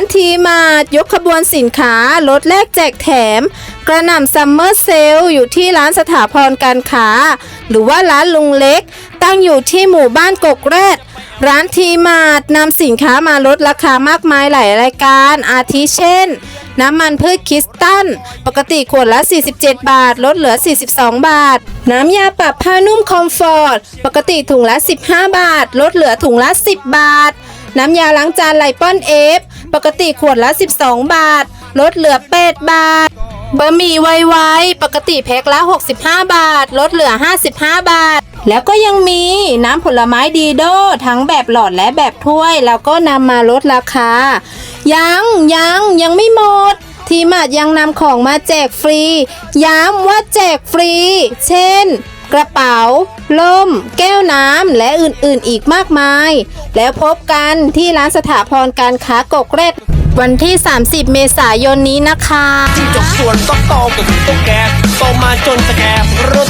านทีมาร์ทยกขบวนสินค้าลดแลกแจกแถม กระหน่ำซัมเมอร์เซลอยู่ที่ร้านสถาพรการค้า หรือว่าร้านลุงเล็ก ตั้งอยู่ที่หมู่บ้านกกแรด ร้านทีมาร์ทนำสินค้ามาลดราคามากมายหลายรายการ อาทิเช่น น้ำมันพืชคิสตัลปกติขวดละ 47 บาท ลดเหลือ 42 บาท น้ำยาปรับผ้านุ่มคอมฟอร์ต ปกติถุงละ 15 บาท ลดเหลือถุงละ 10 บาท น้ำยาล้างจานไลปอนเอฟ ปกติขวดละ 12 บาท ลดเหลือ 8 บาท บะหมี่ไวๆปกติแพ็คละ 65 บาท ลดเหลือ 55 บาท แล้วก็ยังมีน้ำผลไม้ดีโดทั้งแบบหลอดและแบบถ้วย แล้วก็นำมาลดราคา ยังยังยังไม่หมดทีมาดยังนำของมาแจกฟรี ย้ำว่าแจกฟรี เช่น กระเป๋า ล่ม แก้วน้ำ และอื่นๆอีกมากมาย แล้วพบกันที่ร้านสถาพรการค้ากกแรดวันที่ 30 เมษายนนี้นะคะ จิ้งจกส่วนต้องโตกับตุ๊กแกโตมาจนสแกรู้ตุ๊